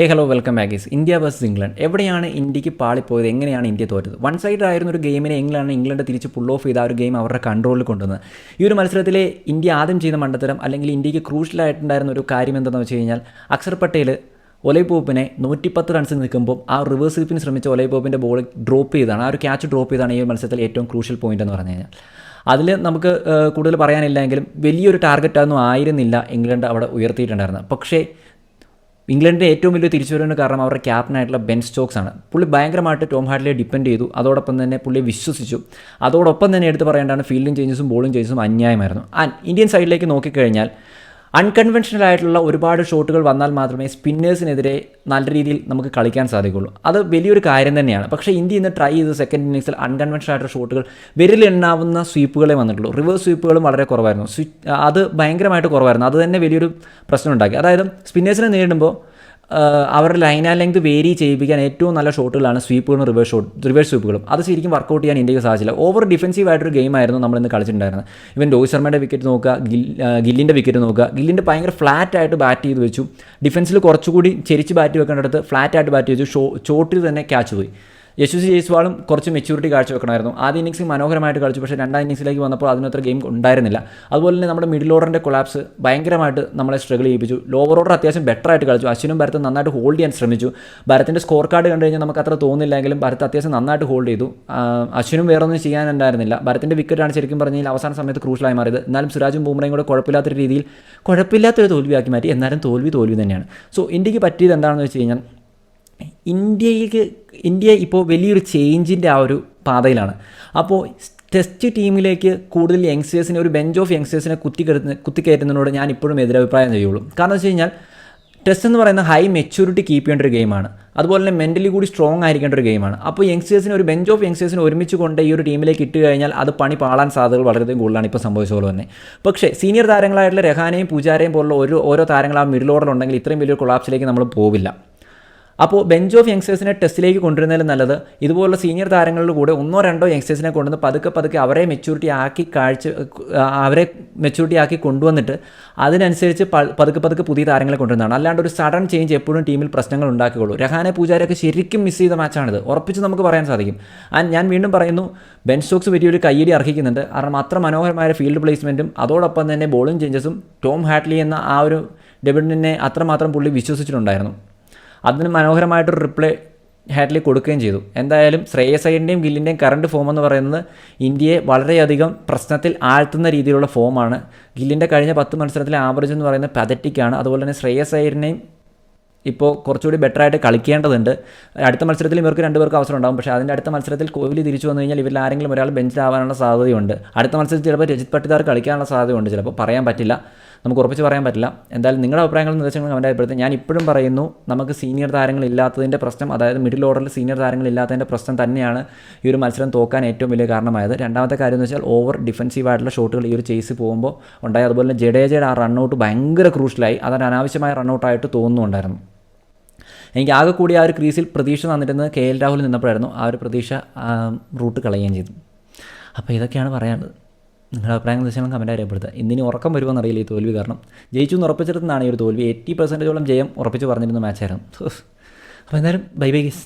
ഹേ hello welcome ബാഗീസ് India versus England എവിടെയാണ് ഇന്ത്യയ്ക്ക് പാളിപ്പോയത്? എങ്ങനെയാണ് ഇന്ത്യ തോറ്റത്? വൺ സൈഡ് ആയിരുന്ന ഒരു ഗെയിമിനെ ഇംഗ്ലണ്ട് ഇംഗ്ലണ്ട് തിരിച്ച് പുൾ ഓഫ് ചെയ്ത ആ ഒരു ഗെയിം അവരുടെ കൺട്രോളിൽ കൊണ്ടുവന്നത്. ഈ ഒരു മത്സരത്തിലെ ഇന്ത്യ ആദ്യം ചെയ്യുന്ന മണ്ടത്തരം അല്ലെങ്കിൽ ഇന്ത്യയ്ക്ക് ക്രൂഷ്യലായിട്ടുണ്ടായിരുന്ന ഒരു കാര്യം എന്താണെന്ന് വെച്ച് കഴിഞ്ഞാൽ അക്സർ പട്ടേൽ ഒലൈപോപ്പിനെ നൂറ്റിപ്പത്ത് റൺസിൽ നിൽക്കുമ്പോൾ ആ റിവേഴ്സ് സ്വീപ്പിന് ശ്രമിച്ച ഒലൈപോപ്പിന്റെ ബോൾ ഡ്രോപ്പ് ചെയ്താണ്. ആ ഒരു ക്യാച്ച് ഡ്രോപ്പ് ചെയ്താണ് ഈ മത്സരത്തിൽ ഏറ്റവും ക്രൂഷ്യൽ പോയിന്റ് എന്ന് പറഞ്ഞു കഴിഞ്ഞാൽ. അതിൽ നമുക്ക് കൂടുതൽ പറയാനില്ലെങ്കിലും വലിയൊരു ടാർഗറ്റായൊന്നും ആയിരുന്നില്ല ഇംഗ്ലണ്ട് അവിടെ ഉയർത്തിയിട്ടുണ്ടായിരുന്നത്. പക്ഷേ ഇംഗ്ലണ്ടിന്റെ ഏറ്റവും വലിയ തിരിച്ചുവരവിന് കാരണം അവരുടെ ക്യാപ്റ്റനായിട്ടുള്ള ബെൻ സ്റ്റോക്സ് ആണ്. പുള്ളി ഭയങ്കരമായിട്ട് ടോം ഹാർഡിലെ ഡിപ്പെൻഡ് ചെയ്തു. അതോടൊപ്പം തന്നെ പുള്ളി വിശ്വസിച്ചു. അതോടൊപ്പം തന്നെ എടുത്ത് പറയേണ്ടതാണ് ഫീൽഡിംഗ് ചേഞ്ചസും ബോളിംഗ് ചേഞ്ചസും അന്യായമായിരുന്നു. ആൻഡ് ഇന്ത്യൻ സൈഡിലേക്ക് നോക്കിക്കഴിഞ്ഞാൽ അൺകൺവെൻഷണൽ ആയിട്ടുള്ള ഒരുപാട് ഷോട്ടുകൾ വന്നാൽ മാത്രമേ സ്പിന്നേഴ്സിനെതിരെ നല്ല രീതിയിൽ നമുക്ക് കളിക്കാൻ സാധിക്കുള്ളൂ അത് വലിയൊരു കാര്യം തന്നെയാണ്. പക്ഷേ ഇന്ത്യ ഇന്ന് ട്രൈ ചെയ്ത് സെക്കൻഡ് ഇന്നിങ്സിൽ അൺകൺവെൻഷണൽ ആയിട്ടുള്ള ഷോട്ടുകൾ വിരലെണ്ണാവുന്ന സ്വീപ്പുകളെ വന്നിട്ടുള്ളൂ. റിവേഴ്സ് സ്വീപ്പുകളും വളരെ കുറവായിരുന്നു. അത് ഭയങ്കരമായിട്ട് കുറവായിരുന്നു. അത് തന്നെ വലിയൊരു പ്രശ്നം ഉണ്ടാക്കി. അതായത് സ്പിന്നേഴ്സിനെ നേരിടുമ്പോൾ അവരുടെ ലൈൻ ആൻഡ് ലെങ്ത് വേരി ചെയ്യിപ്പിക്കാൻ ഏറ്റവും നല്ല ഷോട്ടുകളാണ് സ്വീപ്പുകളും റിവേഴ്സ് ഷോട്ട് റിവേഴ്സ് സ്വീപ്പുകളും അത് ശരിക്കും വർക്കൗട്ട് ചെയ്യാൻ ഇന്ത്യയ്ക്ക് സാധിച്ചില്ല. ഓവർ ഡിഫൻസീവ് ആയിട്ടൊരു ഗെയിം ആയിരുന്നു നമ്മൾ ഇന്ന് കളിച്ചിട്ടുണ്ടായിരുന്നത്. ഇവൻ രോഹിത് ശർമ്മയുടെ വിക്കറ്റ് നോക്കുക ഗില്ലിന്റെ വിക്കറ്റ് നോക്കുക ഗില്ലിന്റെ ഭയങ്കര ഫ്ലാറ്റ് ആയിട്ട് ബാറ്റ് ചെയ്ത് വെച്ചു. ഡിഫൻസിൽ കുറച്ചുകൂടി ചെരിച്ച് ബാറ്റ് വെക്കേണ്ടടുത്ത് ഫ്ലാറ്റ് ആയിട്ട് ബാറ്റ് ചെയ്തു ഷോ ചോട്ടിൽ തന്നെ ക്യാച്ച് പോയി. യശസ്വി ജയ്സ്വാളും കുറച്ച് മെച്യൂരിറ്റി കാഴ്ചവെക്കണമായിരുന്നു. ആദ്യ ഇന്നിങ്സിൽ മനോഹരമായിട്ട് കളിച്ചു. പക്ഷേ രണ്ടാം ഇന്നിങ്സിലേക്ക് വന്നപ്പോൾ അതിനത്ര ഗെയിം ഉണ്ടായിരുന്നില്ല. അതുപോലെ തന്നെ നമ്മുടെ മിഡിൽ ഓർഡറിന്റെ കൊളാപ്സ് ഭയങ്കരമായിട്ട് നമ്മളെ സ്ട്രഗിൾ ചെയ്യിപ്പിച്ചു. ലോവർ ഓർഡർ അത്യാവശ്യം ബെറ്റർ ആയിട്ട് കളിച്ചു. അശ്വിനും ഭരത്തും നന്നായിട്ട് ഹോൾഡ് ചെയ്യാൻ ശ്രമിച്ചു. ഭരത്തിന്റെ സ്കോർ കാർഡ് കണ്ടു കഴിഞ്ഞാൽ നമുക്ക് അത്ര തോന്നില്ലെങ്കിലും ഭരത്ത് അത്യാവശ്യം നന്നായിട്ട് ഹോൾഡ് ചെയ്തു. അശ്വിനും വേറെ ഒന്നും ചെയ്യാനുണ്ടായിരുന്നില്ല ഭരത്തിന്റെ വിക്കറ്റാണ് ശരിക്കും പറഞ്ഞാൽ അവസാന സമയത്ത് ക്രൂഷ്യലായി മാറിയത്. എന്നാലും സുരാജും ബൂമറയും കൂടെ കുഴപ്പമില്ലാത്തൊരു രീതിയിൽ കുഴപ്പമില്ലാത്തൊരു തോൽവിയാക്കി മാറ്റി. എന്നാലും തോൽവി തോൽവി തന്നെയാണ്. സോ ഇന്ത്യയ്ക്ക് പറ്റിയത് എന്താണെന്ന് വെച്ച് കഴിഞ്ഞാൽ ഇന്ത്യയ്ക്ക് ഇന്ത്യ ഇപ്പോൾ വലിയൊരു ചേഞ്ചിന്റെ ആ ഒരു പാതയിലാണ്. അപ്പോൾ ടെസ്റ്റ് ടീമിലേക്ക് കൂടുതൽ യങ്സ്റ്റേഴ്സിനെ ഒരു ബെഞ്ച് ഓഫ് യങ്സ്റ്റേഴ്സിനെ കുത്തിക്കെടുത്ത് കുത്തിക്കയറ്റുന്നതിനോട് ഞാൻ ഇപ്പോഴും എതിരഭിപ്രായം ചെയ്യുള്ളൂ. കാരണം വെച്ച് കഴിഞ്ഞാൽ ടെസ്റ്റ് എന്ന് പറയുന്ന ഹൈ മെച്യൂരിറ്റി കീപ്പ് ചെയ്യേണ്ട ഒരു ഗെയിമാണ് അതുപോലെ തന്നെ മെന്റലി കൂടി സ്ട്രോങ് ആയിരിക്കേണ്ട ഒരു ഗെയിമാണ് അപ്പോൾ യങ്സ്റ്റേഴ്സിന് ഒരു ബെഞ്ച് ഓഫ് യങ്സ്റ്റേഴ്സിനെ ഒരുമിച്ച് കൊണ്ട് ഈ ഒരു ടീമിലേക്ക് ഇട്ട് കഴിഞ്ഞാൽ അത് പണി പാളാൻ സാധ്യതകൾ വളരെയധികം കൂടുതലാണ് ഇപ്പോൾ സംഭവിച്ച പോലെ തന്നെ. പക്ഷേ സീനിയർ താരങ്ങളായിട്ടുള്ള രഹാനെയും പൂജാരയും പോലുള്ള ഒരു ഓരോ താരങ്ങൾ ആ മിഡിൽ ഓർഡറിലുണ്ടെങ്കിൽ ഇത്രയും വലിയൊരു കൊളാപ്സിലേക്ക് നമ്മൾ പോവില്ല. അപ്പോൾ ബെഞ്ച് ഓഫ് യങ്സ്റ്റേഴ്സിനെ ടെസ്റ്റിലേക്ക് കൊണ്ടുവരുന്നതിൽ നല്ലത്. ഇതുപോലുള്ള സീനിയർ താരങ്ങളുടെ കൂടെ ഒന്നോ രണ്ടോ യങ്സ്റ്റേഴ്സിനെ കൊണ്ടുവന്ന് പതുക്കെ പതുക്കെ അവരെ മെച്യൂരിറ്റി ആക്കി കാഴ്ച അവരെ മെച്യൂരിറ്റി ആക്കി കൊണ്ടുവന്നിട്ട് അതിനനുസരിച്ച് പതുക്കെ പതുക്കെ പുതിയ താരങ്ങളെ കൊണ്ടുവരുന്നതാണ്. അല്ലാണ്ട് ഒരു സഡൻ ചേഞ്ച് എപ്പോഴും ടീമിൽ പ്രശ്നങ്ങൾ ഉണ്ടാക്കുകയുള്ളൂ രഹാനെ പൂജാരൊക്കെ ശരിക്കും മിസ് ചെയ്ത മാച്ചാണിത് ഉറപ്പിച്ച് നമുക്ക് പറയാൻ സാധിക്കും. ആൻഡ് ഞാൻ വീണ്ടും പറയുന്നു ബെൻ സ്റ്റോക്സ് വലിയൊരു കയ്യടി അർഹിക്കുന്നുണ്ട്. കാരണം അത്ര മനോഹരമായ ഫീൽഡ് പ്ലേസ്മെന്റും അതോടൊപ്പം തന്നെ ബോളിംഗ് ചേഞ്ചസും ടോം ഹാറ്റ്ലി എന്ന ആ ഒരു ഡെബിഡിനെ അത്രമാത്രം പുള്ളി വിശ്വസിച്ചിട്ടുണ്ടായിരുന്നു. അതിന് മനോഹരമായിട്ടൊരു റിപ്ലൈ ഹാറ്റ്ലി കൊടുക്കുകയും ചെയ്തു. എന്തായാലും ശ്രേയസ് അയ്യന്റെയും ഗില്ലിന്റെയും കറണ്ട് ഫോം എന്ന് പറയുന്നത് ഇന്ത്യയെ വളരെയധികം പ്രശ്നത്തിൽ ആഴ്ത്തുന്ന രീതിയിലുള്ള ഫോമാണ് ഗില്ലിന്റെ കഴിഞ്ഞ പത്ത് മത്സരത്തിലെ ആവറേജ് എന്ന് പറയുന്നത് പതറ്റിക്കാണ് അതുപോലെ തന്നെ ശ്രേയസ് അയ്യറിനെയും ഇപ്പോൾ കുറച്ചുകൂടി ബെറ്റർ ആയിട്ട് കളിക്കേണ്ടതുണ്ട്. അടുത്ത മത്സരത്തിൽ ഇവർക്ക് രണ്ടുപേർക്ക് അവസരം ഉണ്ടാകും പക്ഷേ അതിന്റെ അടുത്ത മത്സരത്തിൽ കോഹ്ലി തിരിച്ചു വന്നു കഴിഞ്ഞാൽ ഇവരിൽ ആരെങ്കിലും ഒരാൾ ബെഞ്ചിലാവാനുള്ള സാധ്യതയുണ്ട്. അടുത്ത മത്സരത്തിൽ ചിലപ്പോൾ രജിത് പട്ടിദാർ കളിക്കാനുള്ള സാധ്യതയുണ്ട്. ചിലപ്പോൾ പറയാൻ പറ്റില്ല. നമുക്ക് ഉറപ്പിച്ച് പറയാൻ പറ്റില്ല. എന്തായാലും നിങ്ങളുടെ അഭിപ്രായങ്ങളും നിർദ്ദേശങ്ങളും അവന്റെ അഭിപ്രായത്തിൽ ഞാൻ ഇപ്പോഴും പറയുന്നു നമുക്ക് സീനിയർ താരങ്ങൾ ഇല്ലാത്തതിന്റെ പ്രശ്നം അതായത് മിഡിൽ ഓർഡറിൽ സീനിയർ താരങ്ങൾ ഇല്ലാത്തതിന്റെ പ്രശ്നം തന്നെയാണ് ഈ ഒരു മത്സരം തോക്കാൻ ഏറ്റവും വലിയ കാരണമായത്. രണ്ടാമത്തെ കാര്യം എന്ന് വെച്ചാൽ ഓവർ ഡിഫൻസീവായിട്ടുള്ള ഷോട്ടുകൾ ഈ ഒരു ചേസ് പോകുമ്പോൾ ഉണ്ടായി. അതുപോലെ ജഡേജയുടെ ആ റണ്ണൗട്ട് ഭയങ്കര ക്രൂഷ്യലായി അതൊരു അനാവശ്യമായ റണ്ണൗട്ടായിട്ട് തോന്നുന്നുണ്ടായിരുന്നു. എനിക്ക് ആകെ കൂടി ആ ഒരു ക്രീസിൽ പ്രതീക്ഷ തന്നിരുന്നത് കെ എൽ രാഹുൽ നിന്നപ്പോഴായിരുന്നു ആ ഒരു പ്രതീക്ഷ റൂട്ട് കളയുകയും ചെയ്തു. അപ്പോൾ ഇതൊക്കെയാണ് പറയാനുള്ളത്. നിങ്ങളുടെ അഭിപ്രായങ്ങൾ തീർച്ചയായും കമന്റ് അറിയപ്പെടുത്തുക ഇന്നിനി ഉറക്കം വരുമോ എന്നറിയില്ല ഈ തോൽവി കാരണം. ജയിച്ചു എന്ന് ഉറപ്പിച്ചിരുന്നതാണ് ഈ ഒരു തോൽവി. എയ്റ്റി പെർസെന്റേജോളം ജയം ഉറപ്പിച്ച് പറഞ്ഞിരുന്ന മാച്ചായിരുന്നു അപ്പോൾ എന്തായാലും ബൈ ബൈ ഗീസ്